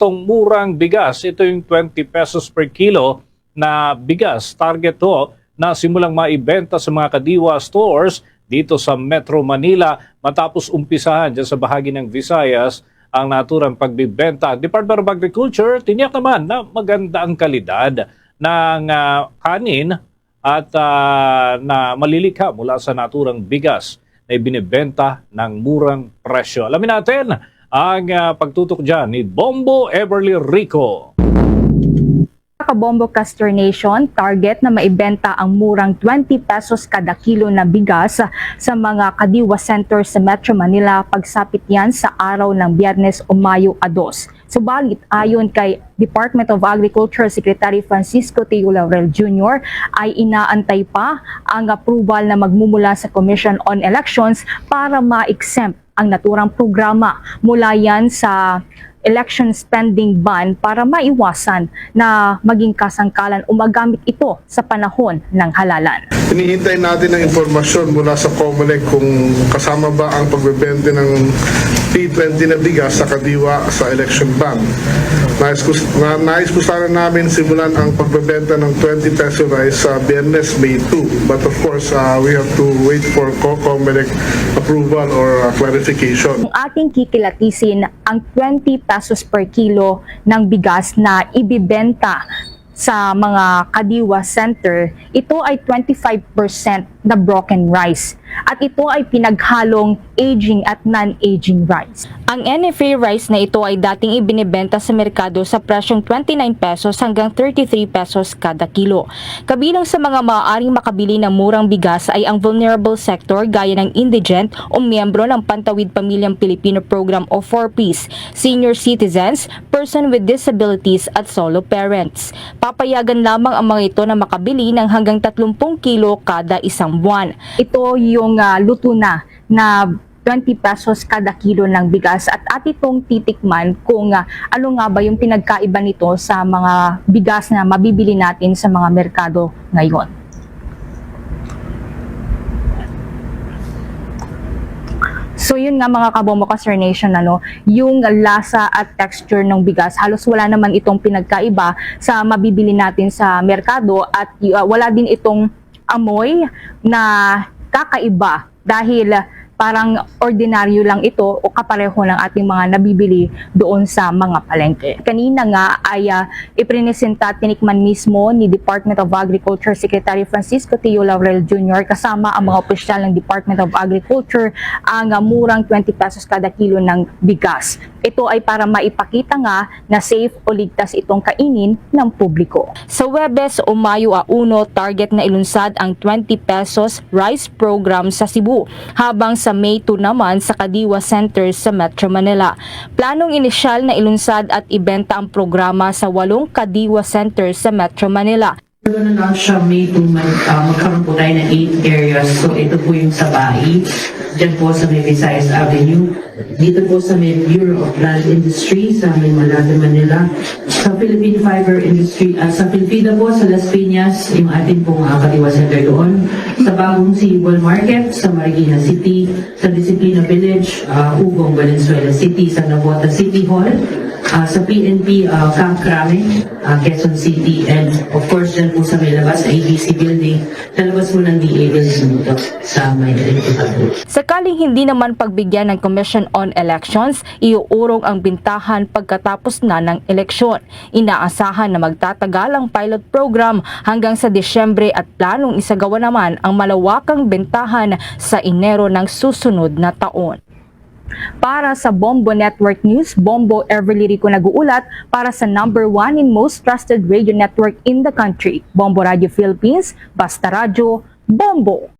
saktong murang bigas. Ito yung 20 pesos per kilo na bigas. Target to na simulang maibenta sa mga kadiwa stores dito sa Metro Manila matapos umpisahan dyan sa bahagi ng Visayas ang naturang pagbibenta. Department of Agriculture, tiniyak naman na maganda ang kalidad ng ah, kanin at ah, na malilikha mula sa naturang bigas na ibinibenta ng murang presyo. Alamin natin ang ah, pagtutok dyan ni Bombo Everly Rico. Kabombo Castor Nation, target na maibenta ang murang 20 pesos kada kilo na bigas sa mga kadiwa centers sa Metro Manila pagsapit yan sa araw ng Biyernes o Mayo a 2. Subalit ayon kay Department of Agriculture Secretary Francisco Teo Laurel Jr. ay inaantay pa ang approval na magmumula sa Commission on Elections para ma-exempt ang naturang programa mula yan sa election spending ban para maiwasan na maging kasangkalan o magamit ito sa panahon ng halalan. Hinihintay natin ng informasyon mula sa COMELEC kung kasama ba ang pagbebente ng P20 na bigas sa kadiwa sa election ban. Nais ko, na, nais ko sana namin simulan ang pagbebenta ng 20 peso rice sa Biyernes, May 2. But of course, uh, we have to wait for Co- COMELEC approval or uh, clarification. Kung ating kikilatisin ang 20 pesos per kilo ng bigas na ibibenta sa mga kadiwa center, ito ay 25% na broken rice. At ito ay pinaghalong aging at non-aging rice. Ang NFA rice na ito ay dating ibinebenta sa merkado sa presyong 29 pesos hanggang 33 pesos kada kilo. Kabilang sa mga maaaring makabili ng murang bigas ay ang vulnerable sector gaya ng indigent o miyembro ng Pantawid Pamilyang Pilipino Program o 4Ps, senior citizens, person with disabilities at solo parents. Papayagan lamang ang mga ito na makabili ng hanggang 30 kilo kada isang buwan. Ito yung ah, luto na na 20 pesos kada kilo ng bigas at at itong titikman kung ah, ano nga ba yung pinagkaiba nito sa mga bigas na mabibili natin sa mga merkado ngayon. So yun nga mga kabombo Sir Nation, ano, yung lasa at texture ng bigas, halos wala naman itong pinagkaiba sa mabibili natin sa merkado at uh, wala din itong amoy na kakaiba dahil parang ordinaryo lang ito o kapareho ng ating mga nabibili doon sa mga palengke. Kanina nga ay uh, iprinesenta tinikman mismo ni Department of Agriculture Secretary Francisco Teo Laurel Jr. kasama ang mga opisyal ng Department of Agriculture ang uh, murang 20 pesos kada kilo ng bigas. Ito ay para maipakita nga na safe o ligtas itong kainin ng publiko. Sa Webes o Mayo a 1, target na ilunsad ang 20 pesos rice program sa Cebu, habang sa May 2 naman sa Kadiwa Center sa Metro Manila. Planong inisyal na ilunsad at ibenta ang programa sa walong Kadiwa Center sa Metro Manila. Ano na lang siya, may two month, uh, magkaroon po tayo ng eight areas. So ito po yung sa Bai, dyan po sa may Visayas Avenue, dito po sa may Bureau of Land Industry sa may Malate, Manila, sa Philippine Fiber Industry, at sa Pilpida po sa Las Piñas, yung ating pong uh, kaliwa center doon, sa Bagong Civil Market, sa Marikina City, sa Disciplina Village, uh, Ugong, Valenzuela City, sa Navota City Hall, Ah, sa PNP uh, Camp Crame, ah, Quezon City, and of course dyan po sa may labas, ABC Building, sa labas po ng DA building dito sa may. Sakaling hindi naman pagbigyan ng Commission on Elections, iuurong ang bintahan pagkatapos na ng eleksyon. Inaasahan na magtatagal ang pilot program hanggang sa Disyembre at planong isagawa naman ang malawakang bentahan sa Enero ng susunod na taon. Para sa Bombo Network News, Bombo Everly Rico nag-uulat para sa number one in most trusted radio network in the country, Bombo Radio Philippines, Basta Radio, Bombo!